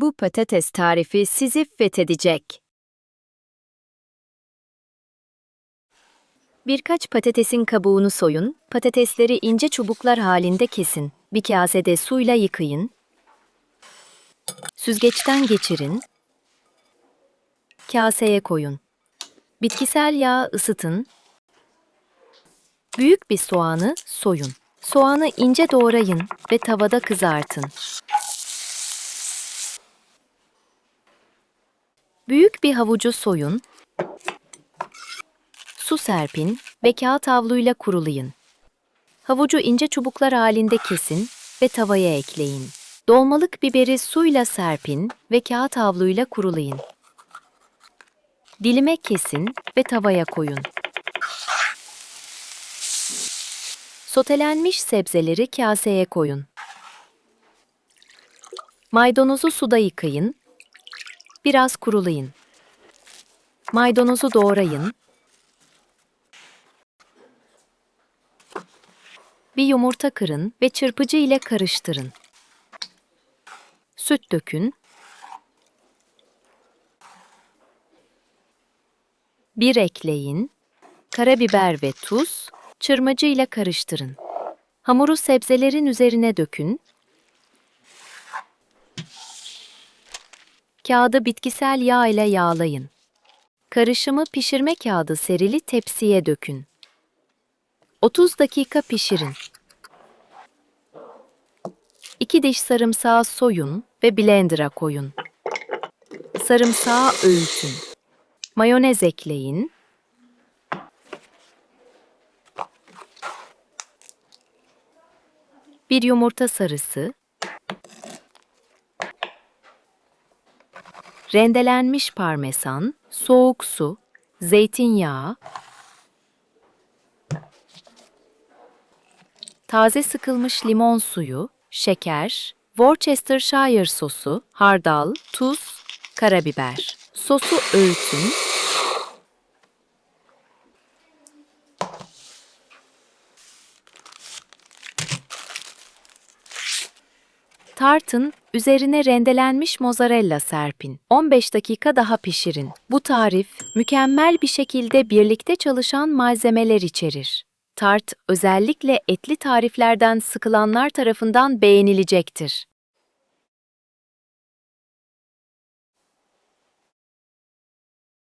Bu patates tarifi sizi fethedecek. Birkaç patatesin kabuğunu soyun, patatesleri ince çubuklar halinde kesin. Bir kasede suyla yıkayın. Süzgeçten geçirin. Kaseye koyun. Bitkisel yağ ısıtın. Büyük bir soğanı soyun. Soğanı ince doğrayın ve tavada kızartın. Büyük bir havucu soyun. Su serpin ve kağıt havluyla kurulayın. Havucu ince çubuklar halinde kesin ve tavaya ekleyin. Dolmalık biberi suyla serpin ve kağıt havluyla kurulayın. Dilime kesin ve tavaya koyun. Sotelenmiş sebzeleri kaseye koyun. Maydanozu suda yıkayın. Biraz kurulayın. Maydanozu doğrayın. Bir yumurta kırın ve çırpıcı ile karıştırın. Süt dökün. Bir ekleyin. Karabiber ve tuz, çırmacı ile karıştırın. Hamuru sebzelerin üzerine dökün. Kağıdı bitkisel yağ ile yağlayın. Karışımı pişirme kağıdı serili tepsiye dökün. 30 dakika pişirin. 2 diş sarımsağı soyun ve blender'a koyun. Sarımsağı öğütün. Mayonez ekleyin. Bir yumurta sarısı. Rendelenmiş parmesan, soğuk su, zeytinyağı, taze sıkılmış limon suyu, şeker, Worcestershire sosu, hardal, tuz, karabiber. Sosu öğütün. Tartın, üzerine rendelenmiş mozzarella serpin. 15 dakika daha pişirin. Bu tarif, mükemmel bir şekilde birlikte çalışan malzemeler içerir. Tart, özellikle etli tariflerden sıkılanlar tarafından beğenilecektir.